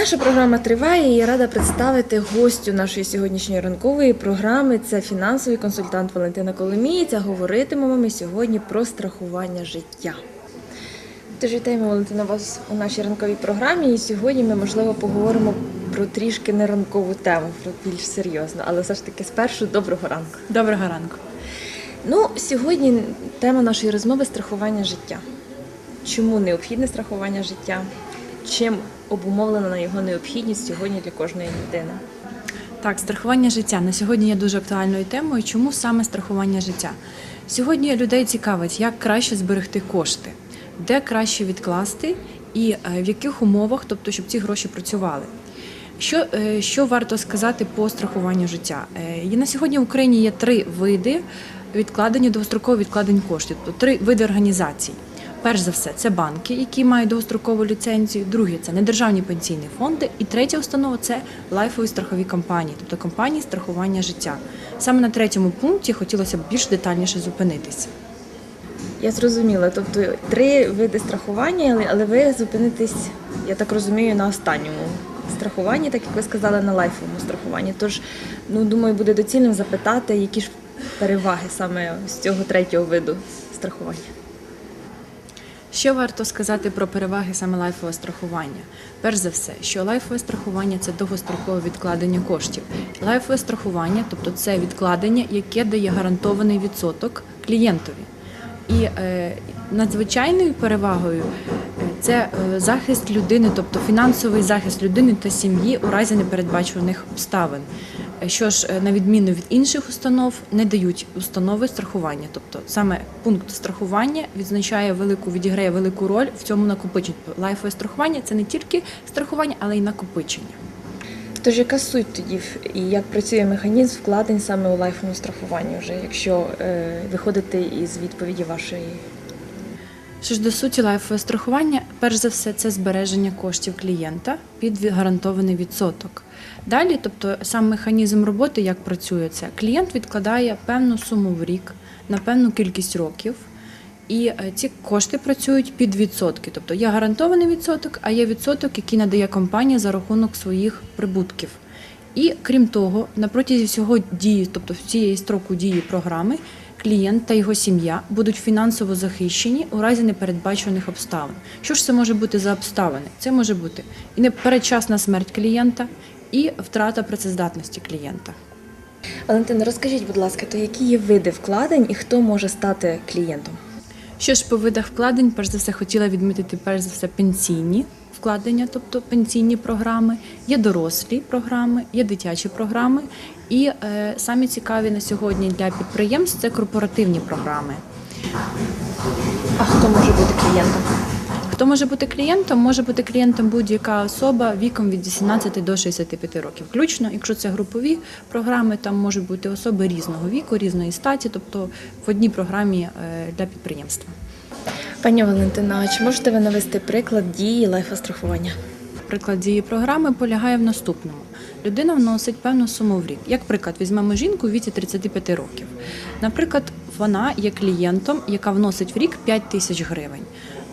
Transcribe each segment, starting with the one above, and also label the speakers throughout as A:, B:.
A: Наша програма триває і я рада представити гостю нашої сьогоднішньої ранкової програми. Це фінансовий консультант Валентина Коломієць. Говоритимемо ми сьогодні про страхування життя. Тож вітаємо Валентина вас у нашій ранковій програмі. І сьогодні ми, можливо, поговоримо про трішки не ранкову тему, про більш серйозну, але все ж таки спершу доброго ранку.
B: Доброго ранку.
A: Ну, сьогодні тема нашої розмови страхування життя. Чому необхідне страхування життя? Чим обумовлена його необхідність сьогодні для кожної людини?
B: Так, страхування життя на сьогодні є дуже актуальною темою. Чому саме страхування життя? Сьогодні людей цікавить, як краще зберегти кошти, де краще відкласти і е, в яких умовах, тобто, щоб ці гроші працювали. Що, е, що варто сказати по страхуванню життя? Е, є На сьогодні в Україні є три види відкладення довгострокових відкладень коштів, тобто три види організацій. Перш за все, це банки, які мають довгострокову ліцензію. Друге це недержавні пенсійні фонди. І третя установа це лайфові страхові компанії, тобто компанії страхування життя. Саме на третьому пункті хотілося б більш детальніше зупинитися.
A: Я зрозуміла, тобто три види страхування, але, ви зупинитесь, я так розумію, на останньому страхуванні, так як ви сказали, на лайфовому страхуванні. Тож, ну думаю, буде доцільним запитати, які ж переваги саме з цього третього виду страхування.
B: Що варто сказати про переваги саме лайфового страхування? Перш за все, що лайфове страхування це довгострокове відкладення коштів. Лайфове страхування, тобто це відкладення, яке дає гарантований відсоток клієнтові. І е, надзвичайною перевагою е, це е, захист людини, тобто фінансовий захист людини та сім'ї у разі непередбачуваних обставин. Що ж, е, на відміну від інших установ, не дають установи страхування. Тобто саме пункт страхування відзначає велику, відіграє велику роль в цьому накопиченні. Лайфове страхування це не тільки страхування, але й накопичення.
A: Тож яка суть тоді і як працює механізм вкладень саме у лайфовому страхуванні, вже якщо е, виходити із відповіді вашої
B: Що ж до суті лайфового страхування, перш за все, це збереження коштів клієнта під гарантований відсоток. Далі, тобто сам механізм роботи, як працює це, клієнт відкладає певну суму в рік на певну кількість років, і е, ці кошти працюють під відсотки. Тобто є гарантований відсоток, а є відсоток, який надає компанія за рахунок своїх прибутків. І крім того, на протязі всього дії, тобто всієї строку дії програми, клієнт та його сім'я будуть фінансово захищені у разі непередбачених обставин. Що ж це може бути за обставини? Це може бути і непередчасна смерть клієнта, і втрата працездатності клієнта.
A: Валентина, розкажіть, будь ласка, то які є види вкладень і хто може стати клієнтом?
B: Що ж по видах вкладень, перш за все, хотіла відмітити перш за все пенсійні вкладення, тобто пенсійні програми, є дорослі програми, є дитячі програми, і е, самі цікаві на сьогодні для підприємств це корпоративні програми.
A: А хто може бути клієнтом?
B: Хто може бути клієнтом? Може бути клієнтом будь-яка особа віком від 18 до 65 років. Включно, якщо це групові програми, там можуть бути особи різного віку, різної статі, тобто в одній програмі е, для підприємства.
A: Пані Валентина, чи можете ви навести приклад дії лайфострахування?
B: Приклад дії програми полягає в наступному: людина вносить певну суму в рік. Як приклад, візьмемо жінку в віці 35 років. Наприклад, вона є клієнтом, яка вносить в рік 5 тисяч гривень.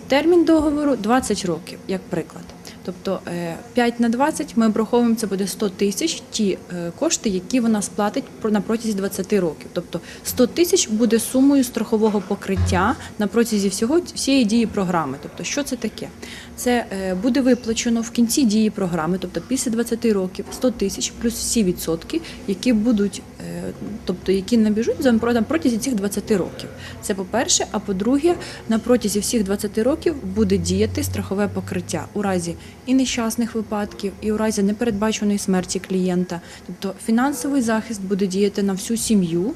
B: Термін договору 20 років, як приклад. Тобто е, 5 на 20 ми обраховуємо, це буде 100 тисяч ті е, кошти, які вона сплатить на протязі 20 років. Тобто 100 тисяч буде сумою страхового покриття на протязі всього всієї дії програми. Тобто, що це таке? Це е, буде виплачено в кінці дії програми, тобто після 20 років 100 тисяч плюс всі відсотки, які будуть, е, тобто які набіжуть за протязі цих 20 років. Це по-перше, а по-друге, на протязі всіх 20 років буде діяти страхове покриття у разі і нещасних випадків, і у разі непередбаченої смерті клієнта. Тобто фінансовий захист буде діяти на всю сім'ю.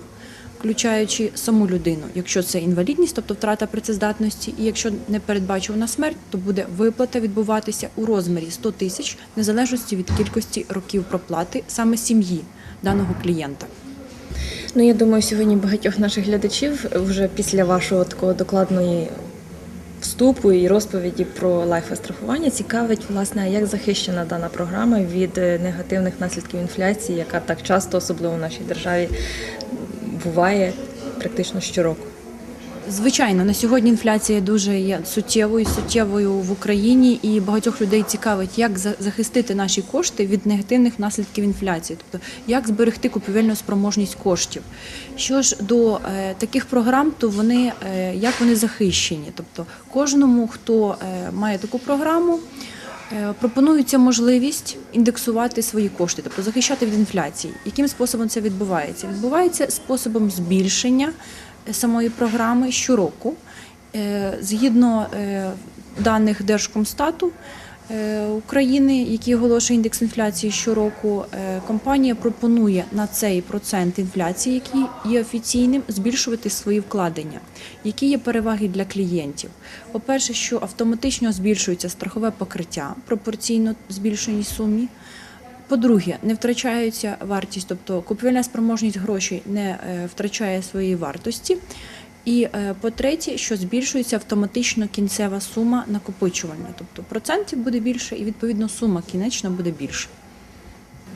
B: Включаючи саму людину, якщо це інвалідність, тобто втрата працездатності, і якщо не передбачувана смерть, то буде виплата відбуватися у розмірі 100 тисяч незалежності від кількості років проплати саме сім'ї даного клієнта.
A: Ну, я думаю, сьогодні багатьох наших глядачів вже після вашого такого докладної вступу і розповіді про лайфострахування цікавить, власне, як захищена дана програма від е, негативних наслідків інфляції, яка так часто, особливо в нашій державі, буває практично щороку.
B: Звичайно, на сьогодні інфляція дуже є суттєвою, суттєвою в Україні, і багатьох людей цікавить, як захистити наші кошти від негативних наслідків інфляції, тобто як зберегти купівельну спроможність коштів. Що ж до е, таких програм, то вони е, як вони захищені, тобто кожному, хто е, має таку програму. Е, Пропонується можливість індексувати свої кошти, тобто захищати від інфляції. Яким способом це відбувається? Відбувається способом збільшення самої програми щороку. Е, Згідно е, даних Держкомстату е, України, які оголошує індекс інфляції щороку, компанія пропонує на цей процент інфляції, який є офіційним, збільшувати свої вкладення. Які є переваги для клієнтів? По-перше, що автоматично збільшується страхове покриття пропорційно збільшеній сумі. По-друге, не втрачається вартість, тобто купівельна спроможність грошей не е, втрачає своєї вартості. І е, по-третє, що збільшується автоматично кінцева сума накопичування, тобто процентів буде більше, і відповідно сума кінечна буде більше.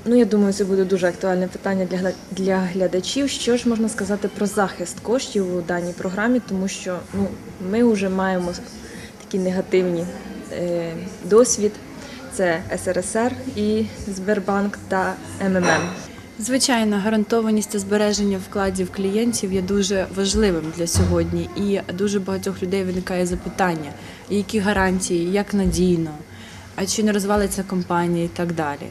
A: Ну, я думаю, це буде дуже актуальне питання для, для глядачів. Що ж можна сказати про захист коштів у даній програмі, тому що ну, ми вже маємо такі негативні е, досвід. Це СРСР і Сбербанк та МММ.
B: Звичайно, гарантованість та збереження вкладів клієнтів є дуже важливим для сьогодні, і дуже багатьох людей виникає запитання, які гарантії, як надійно, а чи не розвалиться компанія і так далі.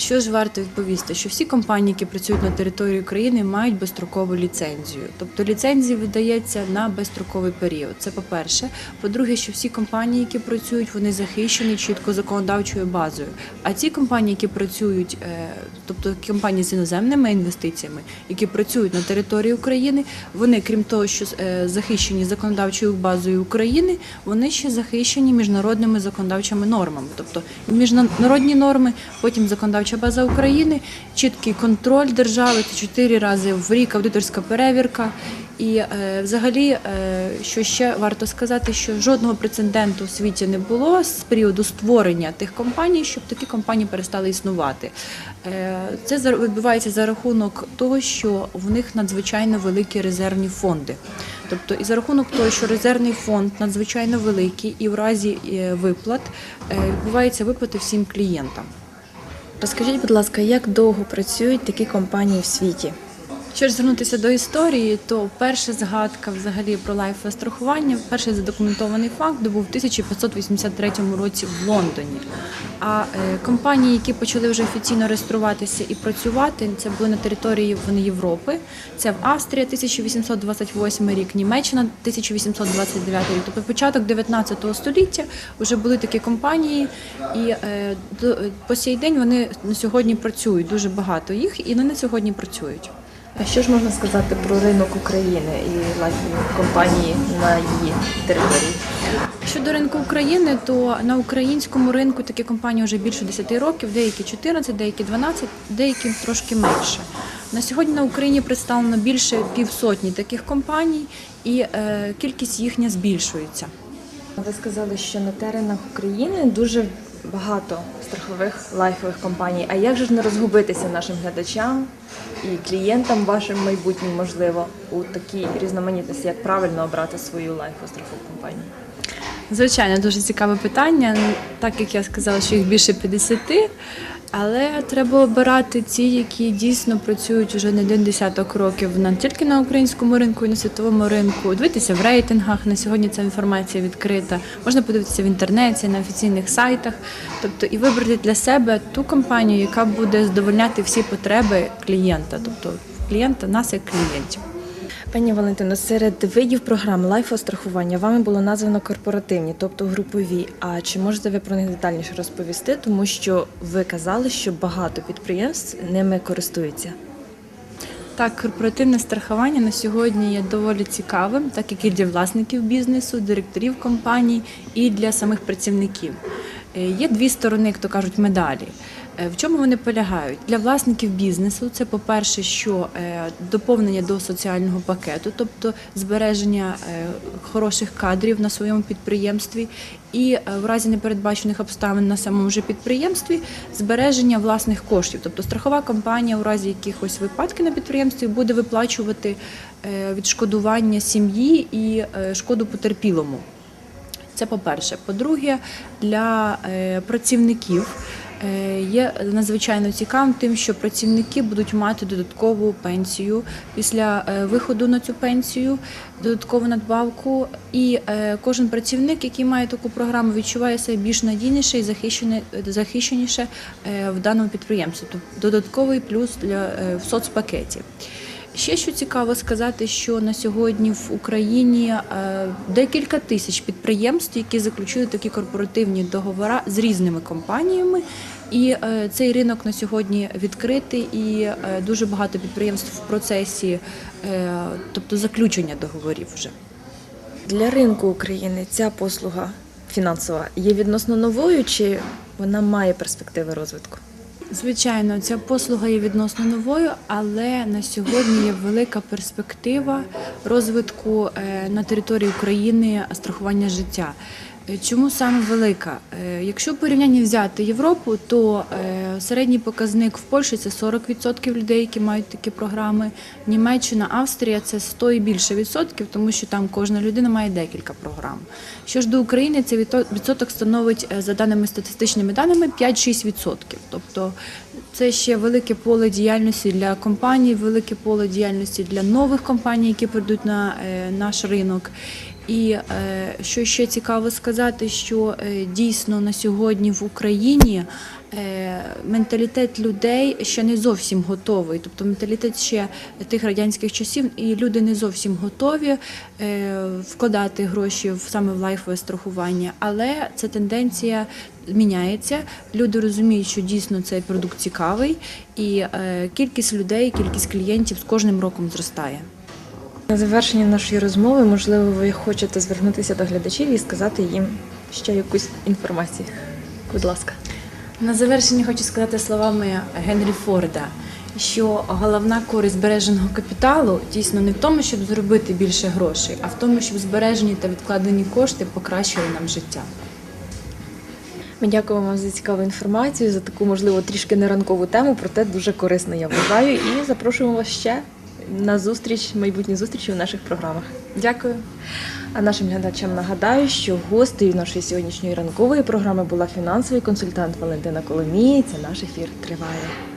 B: Що ж варто відповісти? Що всі компанії, які працюють на території України, мають безстрокову ліцензію. Тобто ліцензія видається на безстроковий період. Це по-перше. По-друге, що всі компанії, які працюють, вони захищені чітко законодавчою базою. А ті компанії, які працюють, е, тобто компанії з іноземними інвестиціями, які працюють на території України, вони, крім того, що е, захищені законодавчою базою України, вони ще захищені міжнародними законодавчими нормами. Тобто міжнародні норми, потім законодавча база України, чіткий контроль держави, це чотири рази в рік аудиторська перевірка. І е, взагалі, е, що ще варто сказати, що жодного прецеденту в світі не було з періоду створення тих компаній, щоб такі компанії перестали існувати. Е, це відбувається за рахунок того, що в них надзвичайно великі резервні фонди. Тобто, і за рахунок того, що резервний фонд надзвичайно великий, і в разі е, виплат е, відбуваються виплати всім клієнтам.
A: Розкажіть, будь ласка, як довго працюють такі компанії в світі?
B: Ж звернутися до історії, то перша згадка взагалі про лайфстрахування, перший задокументований факт був у 1583 році в Лондоні. А е, компанії, які почали вже офіційно реєструватися і працювати, це були на території вони Європи. Це в Австрія 1828 рік, Німеччина 1829 рік. Тобто початок 19 століття вже були такі компанії, і е, до- по сей день вони на сьогодні працюють. Дуже багато їх, і вони сьогодні працюють.
A: А що ж можна сказати про ринок України і компанії на її території?
B: Щодо ринку України, то на українському ринку такі компанії вже більше 10 років, деякі 14, деякі 12, деякі трошки менше. На сьогодні на Україні представлено більше півсотні таких компаній, і е, кількість їхня збільшується.
A: Ви сказали, що на теренах України дуже багато страхових лайфових компаній. А як же ж не розгубитися нашим глядачам і клієнтам вашим майбутнім, можливо, у такій різноманітності, як правильно обрати свою лайфову страхову компанію?
B: Звичайно, дуже цікаве питання. Так як я сказала, що їх більше 50, але треба обирати ті, які дійсно працюють вже не один десяток років не тільки на українському ринку, і на світовому ринку. Дивитися в рейтингах. На сьогодні ця інформація відкрита. Можна подивитися в інтернеті, на офіційних сайтах. Тобто і вибрати для себе ту компанію, яка буде задовольняти всі потреби клієнта, тобто клієнта, нас як клієнтів.
A: Пані Валентино, серед видів програм лайфострахування вами було названо корпоративні, тобто групові. А чи можете ви про них детальніше розповісти? Тому що ви казали, що багато підприємств ними користуються.
B: Так, корпоративне страхування на сьогодні є доволі цікавим, так як і для власників бізнесу, директорів компаній і для самих працівників. Е, Є дві сторони, як то кажуть, медалі. Е, В чому вони полягають? Для власників бізнесу це, по-перше, що е, доповнення до соціального пакету, тобто збереження хороших кадрів на своєму підприємстві, і в разі непередбачених обставин на самому ж підприємстві збереження власних коштів. Тобто страхова компанія у разі якихось випадків на підприємстві буде виплачувати відшкодування сім'ї і шкоду потерпілому. Це по-перше. По-друге, для е, працівників е, є надзвичайно цікавим тим, що працівники будуть мати додаткову пенсію після е, виходу на цю пенсію, додаткову надбавку. І кожен працівник, який має таку програму, відчуває себе більш надійніше і захищеніше в даному підприємстві. Тобто додатковий плюс для в соцпакеті. Ще що цікаво сказати, що на сьогодні в Україні е, декілька тисяч підприємств, які заключили такі корпоративні договори з різними компаніями. І е, цей ринок на сьогодні відкритий, і е, дуже багато підприємств в процесі, тобто заключення договорів вже.
A: Для ринку України ця послуга фінансова є відносно новою, чи вона має перспективи розвитку?
B: Звичайно, ця послуга є відносно новою, але на сьогодні є велика перспектива розвитку е, на території України страхування життя. Е, Чому саме велика? Е, Якщо в порівнянні взяти Європу, то е, середній показник в Польщі це 40% людей, які мають такі програми. Німеччина, Австрія це 100 і більше відсотків, тому що там кожна людина має декілька програм. Що ж до України, цей відсоток становить за даними статистичними даними 5-6 відсотків. Тобто це ще велике поле діяльності для компаній, велике поле діяльності для нових компаній, які прийдуть на наш ринок. І е, що ще цікаво сказати, що е, дійсно на сьогодні в Україні е, менталітет людей ще не зовсім готовий. Тобто менталітет ще тих радянських часів, і люди не зовсім готові вкладати гроші саме в лайфове страхування. Але ця тенденція міняється. Люди розуміють, що дійсно цей продукт цікавий, і кількість людей, кількість клієнтів з кожним роком зростає.
A: На завершення нашої розмови, можливо, ви хочете звернутися до глядачів і сказати їм ще якусь інформацію. Будь ласка.
B: На завершення хочу сказати словами Генрі Форда, що головна користь збереженого капіталу дійсно не в тому, щоб зробити більше грошей, а в тому, щоб збережені та відкладені кошти покращили нам життя.
A: Ми дякуємо вам за цікаву інформацію, за таку, можливо, трішки не ранкову тему, проте дуже корисно, я вважаю. І запрошуємо вас ще на зустріч, майбутні зустрічі у наших програмах.
B: Дякую.
A: А нашим глядачам нагадаю, що гостею нашої сьогоднішньої ранкової програми була фінансовий консультант Валентина Коломієць. Наш ефір триває.